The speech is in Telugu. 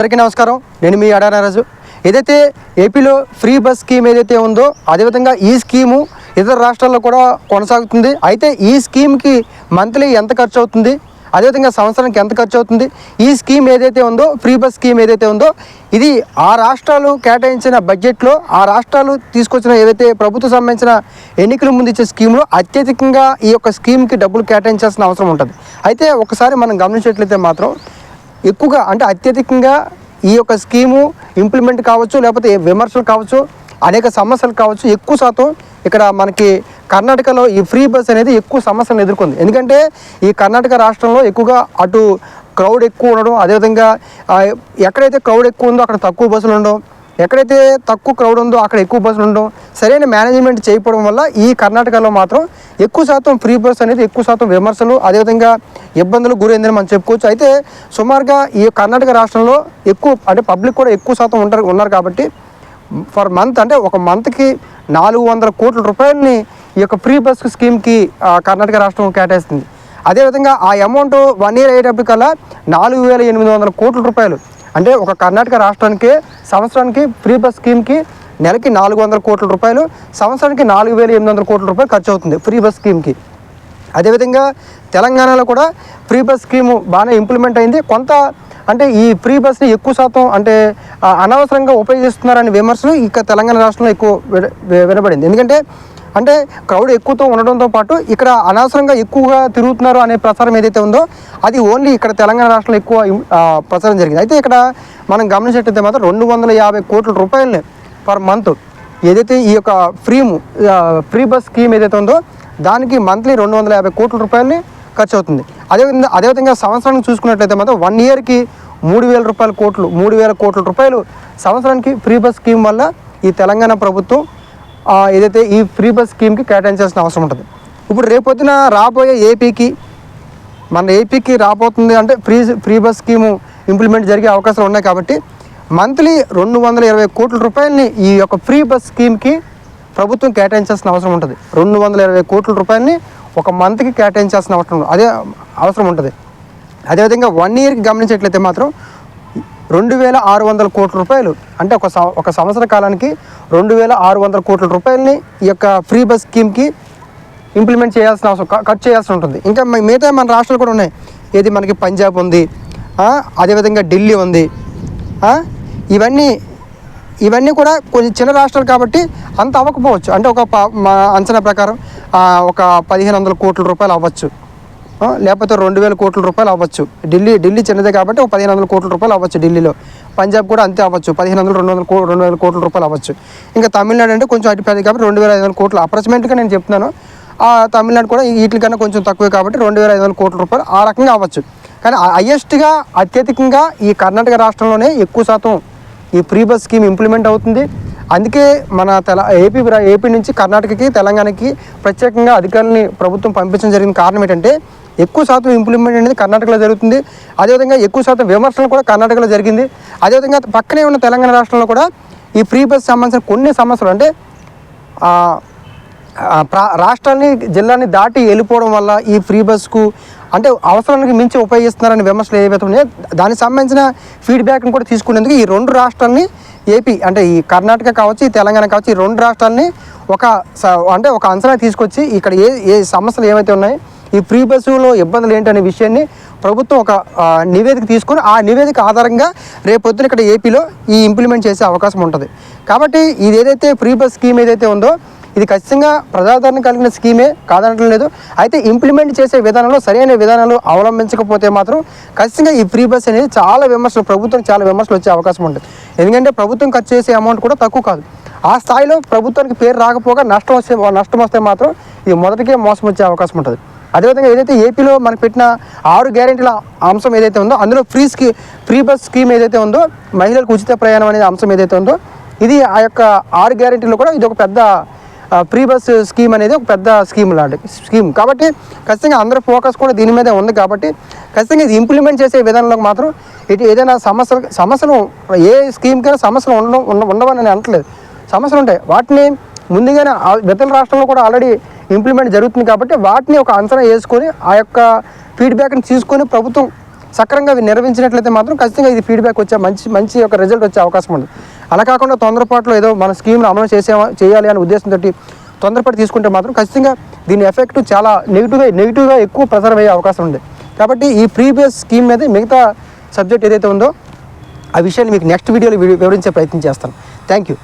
అందరికీ నమస్కారం. నేను మీ అడారాజు ఏదైతే ఏపీలో ఫ్రీ బస్ స్కీమ్ ఏదైతే ఉందో అదేవిధంగా ఈ స్కీము ఇతర రాష్ట్రాల్లో కూడా కొనసాగుతుంది. అయితే ఈ స్కీమ్కి మంత్లీ ఎంత ఖర్చు అవుతుంది అదేవిధంగా సంవత్సరానికి ఎంత ఖర్చు అవుతుంది ఈ స్కీమ్ ఏదైతే ఉందో ఫ్రీ బస్ స్కీమ్ ఏదైతే ఉందో ఇది ఆ రాష్ట్రాలు కేటాయించిన బడ్జెట్లో ఆ రాష్ట్రాలు తీసుకొచ్చిన ఏదైతే ప్రభుత్వ సంబంధించిన ఎన్నికల ముందు ఇచ్చే స్కీమ్లో అత్యధికంగా ఈ యొక్క స్కీమ్కి డబ్బులు కేటాయించాల్సిన అవసరం ఉంటుంది. అయితే ఒకసారి మనం గమనించినట్లయితే మాత్రం ఎక్కువగా అంటే అత్యధికంగా ఈ యొక్క స్కీము ఇంప్లిమెంట్ కావచ్చు లేకపోతే విమర్శలు కావచ్చు అనేక సమస్యలు కావచ్చు ఎక్కువ శాతం ఇక్కడ మనకి కర్ణాటకలో ఈ ఫ్రీ బస్ అనేది ఎక్కువ సమస్యలను ఎదుర్కొంది. ఎందుకంటే ఈ కర్ణాటక రాష్ట్రంలో ఎక్కువగా అటు క్రౌడ్ ఎక్కువ ఉండడం అదేవిధంగా ఎక్కడైతే క్రౌడ్ ఎక్కువ ఉందో అక్కడ తక్కువ బస్సులు ఉండడం ఎక్కడైతే తక్కువ క్రౌడ్ ఉందో అక్కడ ఎక్కువ బస్సులు ఉండడం సరైన మేనేజ్మెంట్ చేయకపోవడం వల్ల ఈ కర్ణాటకలో మాత్రం ఎక్కువ శాతం ఫ్రీ బస్ అనేది ఎక్కువ శాతం విమర్శలు అదేవిధంగా ఇబ్బందులు గురైందని మనం చెప్పుకోవచ్చు. అయితే సుమారుగా ఈ కర్ణాటక రాష్ట్రంలో ఎక్కువ అంటే పబ్లిక్ కూడా ఎక్కువ శాతం ఉంటారు ఉన్నారు కాబట్టి ఫర్ మంత్ అంటే ఒక మంత్కి నాలుగు వందల కోట్ల రూపాయలని ఈ యొక్క ఫ్రీ బస్ స్కీమ్కి కర్ణాటక రాష్ట్రం కేటాయిస్తుంది. అదేవిధంగా ఆ అమౌంట్ వన్ ఇయర్ అయ్యేటప్పటికల్లా నాలుగు వేల ఎనిమిది వందల కోట్ల రూపాయలు అంటే ఒక కర్ణాటక రాష్ట్రానికి సంవత్సరానికి ఫ్రీ బస్ స్కీమ్కి నెలకి నాలుగు వందల కోట్ల రూపాయలు సంవత్సరానికి నాలుగు వేల ఎనిమిది వందల కోట్ల రూపాయలు ఖర్చు అవుతుంది ఫ్రీ బస్ స్కీమ్కి. అదేవిధంగా తెలంగాణలో కూడా ఫ్రీ బస్ స్కీము బాగానే ఇంప్లిమెంట్ అయింది. కొంత అంటే ఈ ఫ్రీ బస్ని ఎక్కువ శాతం అంటే అనవసరంగా ఉపయోగిస్తున్నారనే విమర్శలు ఇక తెలంగాణ రాష్ట్రంలో ఎక్కువ వినబడింది. ఎందుకంటే అంటే క్రౌడ్ ఎక్కువతో ఉండడంతో పాటు ఇక్కడ అనవసరంగా ఎక్కువగా తిరుగుతున్నారు అనే ప్రచారం ఏదైతే ఉందో అది ఓన్లీ ఇక్కడ తెలంగాణ రాష్ట్రంలో ఎక్కువ ప్రచారం జరిగింది. అయితే ఇక్కడ మనం గమనించినట్టయితే మాత్రం రెండు వందల యాభై కోట్ల రూపాయలని పర్ మంత్ ఏదైతే ఈ యొక్క ఫ్రీము ఫ్రీ బస్ స్కీమ్ ఏదైతే ఉందో దానికి మంత్లీ రెండు వందల యాభై కోట్ల రూపాయలని ఖర్చు అవుతుంది. అదేవిధంగా అదేవిధంగా సంవత్సరానికి చూసుకున్నట్లయితే మాత్రం వన్ ఇయర్కి మూడు వేల రూపాయల కోట్లు మూడు వేల కోట్ల రూపాయలు సంవత్సరానికి ఫ్రీ బస్ స్కీమ్ వల్ల ఈ తెలంగాణ ప్రభుత్వం ఏదైతే ఈ ఫ్రీ బస్ స్కీమ్కి కేటాయించాల్సిన అవసరం ఉంటుంది. ఇప్పుడు రేపొద్దున రాబోయే ఏపీకి మన ఏపీకి రాబోతుంది అంటే free free bus scheme implement జరిగే అవకాశాలు ఉన్నాయి కాబట్టి మంత్లీ రెండు వందల ఇరవై కోట్ల రూపాయలని ఈ యొక్క ఫ్రీ బస్ స్కీమ్కి ప్రభుత్వం కేటాయించాల్సిన అవసరం ఉంటుంది. రెండు వందల ఇరవై కోట్ల రూపాయలని ఒక మంత్కి కేటాయించాల్సిన అవసరం అదే అవసరం ఉంటుంది. అదేవిధంగా వన్ ఇయర్కి గమనించేట్లయితే మాత్రం రెండు వేల ఆరు వందల కోట్ల రూపాయలు. అంటే ఒక ఒక సంవత్సర కాలానికి రెండు వేల ఆరు వందల కోట్ల రూపాయలని ఈ యొక్క ఫ్రీ బస్ స్కీమ్కి ఇంప్లిమెంట్ చేయాల్సిన అవసరం ఖర్చు చేయాల్సి ఉంటుంది. ఇంకా మిగతా మన రాష్ట్రాలు కూడా ఉన్నాయి. ఏది మనకి పంజాబ్ ఉంది అదేవిధంగా ఢిల్లీ ఉంది ఇవన్నీ ఇవన్నీ కూడా కొంచెం చిన్న రాష్ట్రాలు కాబట్టి అంత అవ్వకపోవచ్చు. అంటే ఒక ప- మా అంచనా ప్రకారం ఒక పదిహేను వందల కోట్ల రూపాయలు అవ్వచ్చు. లేకపోతే రెండు వేల కోట్ల రూపాయలు అవ్వచ్చు. ఢిల్లీ ఢిల్లీ చిన్నదే కాబట్టి ఒక పదిహేను వందల కోట్ల రూపాయలు అవ్వచ్చు ఢిల్లీలో. పంజాబ్ కూడా అంతే అవ్వచ్చు. పదిహేను వందలు రెండు వందల కో రెండు వేల కోట్ల రూపాయలు అవ్వచ్చు. ఇంకా తమిళనాడు అంటే కొంచెం అటు పెద్దది కాబట్టి రెండు వేల ఐదు వందల కోట్లు అప్రాక్సిమేట్గా నేను చెప్తున్నాను. ఆ తమిళనాడు కూడా వీటికన్నా కొంచెం తక్కువే కాబట్టి రెండు వేల ఐదు వందల కోట్ల రూపాయలు ఆ రకంగా అవ్వచ్చు. కానీ హయ్యెస్ట్గా అత్యధికంగా ఈ కర్ణాటక రాష్ట్రంలోనే ఎక్కువ శాతం ఈ ఫ్రీ బస్ స్కీమ్ ఇంప్లిమెంట్ అవుతుంది. అందుకే మన తెల ఏపీ ఏపీ నుంచి కర్ణాటకకి తెలంగాణకి ప్రత్యేకంగా అధికారులని ప్రభుత్వం పంపించడం జరిగిన కారణం ఏంటంటే ఎక్కువ శాతం ఇంప్లిమెంట్ అనేది కర్ణాటకలో జరుగుతుంది. అదేవిధంగా ఎక్కువ శాతం విమర్శలు కూడా కర్ణాటకలో జరిగింది. అదేవిధంగా పక్కనే ఉన్న తెలంగాణ రాష్ట్రంలో కూడా ఈ ఫ్రీ బస్ సంబంధించిన కొన్ని సమస్యలు అంటే ప్రా- రాష్ట్రాన్ని జిల్లాని దాటి వెళ్ళిపోవడం వల్ల ఈ ఫ్రీ బస్కు అంటే అవసరానికి మించి ఉపయోగిస్తున్నారని విమర్శలు ఏవైతే ఉన్నాయో దానికి సంబంధించిన ఫీడ్బ్యాక్ని కూడా తీసుకునేందుకు ఈ రెండు రాష్ట్రాలని ఏపీ అంటే ఈ కర్ణాటక కావచ్చు ఈ తెలంగాణ కావచ్చు ఈ రెండు రాష్ట్రాలని ఒక స- అంటే ఒక అంచనా తీసుకొచ్చి ఇక్కడ ఏ ఏ సమస్యలు ఏవైతే ఉన్నాయో ఈ ఫ్రీ బస్సులో ఇబ్బందులు ఏంటనే విషయాన్ని ప్రభుత్వం ఒక నివేదిక తీసుకొని ఆ నివేదిక ఆధారంగా రేపొద్దున ఇక్కడ ఏపీలో ఈ ఇంప్లిమెంట్ చేసే అవకాశం ఉంటుంది. కాబట్టి ఇది ఏదైతే ఫ్రీ బస్ స్కీమ్ ఏదైతే ఉందో ఇది ఖచ్చితంగా ప్రజాదరణ కలిగిన స్కీమే కాదనటం లేదు. అయితే ఇంప్లిమెంట్ చేసే విధానంలో సరైన విధానాలు అవలంబించకపోతే మాత్రం ఖచ్చితంగా ఈ ఫ్రీ బస్ అనేది చాలా విమర్శలు ప్రభుత్వం చాలా విమర్శలు వచ్చే అవకాశం ఉంటుంది. ఎందుకంటే ప్రభుత్వం ఖర్చు చేసే అమౌంట్ కూడా తక్కువ కాదు. ఆ స్థాయిలో ప్రభుత్వానికి పేరు రాకపోగా నష్టం వస్తే నష్టం వస్తే మాత్రం ఇది మొదటికే మోసం వచ్చే అవకాశం ఉంటుంది. అదేవిధంగా ఏదైతే ఏపీలో మనకు పెట్టిన ఆరు గ్యారెంటీల అంశం ఏదైతే ఉందో అందులో free ski free bus scheme ఏదైతే ఉందో మహిళలకు ఉచిత ప్రయాణం అనే అంశం ఏదైతే ఉందో ఇది ఆ యొక్క ఆరు గ్యారెంటీలో కూడా ఇది ఒక పెద్ద ఫ్రీ బస్ స్కీమ్ అనేది ఒక పెద్ద స్కీమ్ లాంటి స్కీమ్ కాబట్టి ఖచ్చితంగా అందరూ ఫోకస్ కూడా దీని మీదే ఉంది కాబట్టి ఖచ్చితంగా ఇది ఇంప్లిమెంట్ చేసే విధానంలో మాత్రం ఇటు ఏదైనా సమస్యలు సమస్యలు ఏ స్కీమ్కైనా సమస్యలు ఉండడం ఉండవని నేను అనట్లేదు. సమస్యలు ఉంటాయి. వాటిని ముందుగానే ఇతర రాష్ట్రంలో కూడా ఆల్రెడీ ఇంప్లిమెంట్ జరుగుతుంది కాబట్టి వాటిని ఒక అంచనా వేసుకొని ఆ యొక్క ఫీడ్బ్యాక్ని తీసుకొని ప్రభుత్వం సక్రంగా అవి నిర్వహించినట్లయితే మాత్రం ఖచ్చితంగా ఇది ఫీడ్బ్యాక్ వచ్చే మంచి మంచి ఒక రిజల్ట్ వచ్చే అవకాశం ఉంది. అలా కాకుండా తొందరపాటులో ఏదో మన స్కీమ్ను అమలు చేసే చేయాలి అనే ఉద్దేశంతో తొందరపడి తీసుకుంటే మాత్రం ఖచ్చితంగా దీని ఎఫెక్ట్ చాలా నెగిటివ్గా నెగిటివ్గా ఎక్కువ ప్రసారం అయ్యే అవకాశం ఉంది. కాబట్టి ఈ ఫ్రీ బేస్ స్కీమ్ మీద మిగతా సబ్జెక్ట్ ఏదైతే ఉందో ఆ విషయాన్ని మీకు నెక్స్ట్ వీడియోలో వివరించే ప్రయత్నం చేస్తాను. Thank you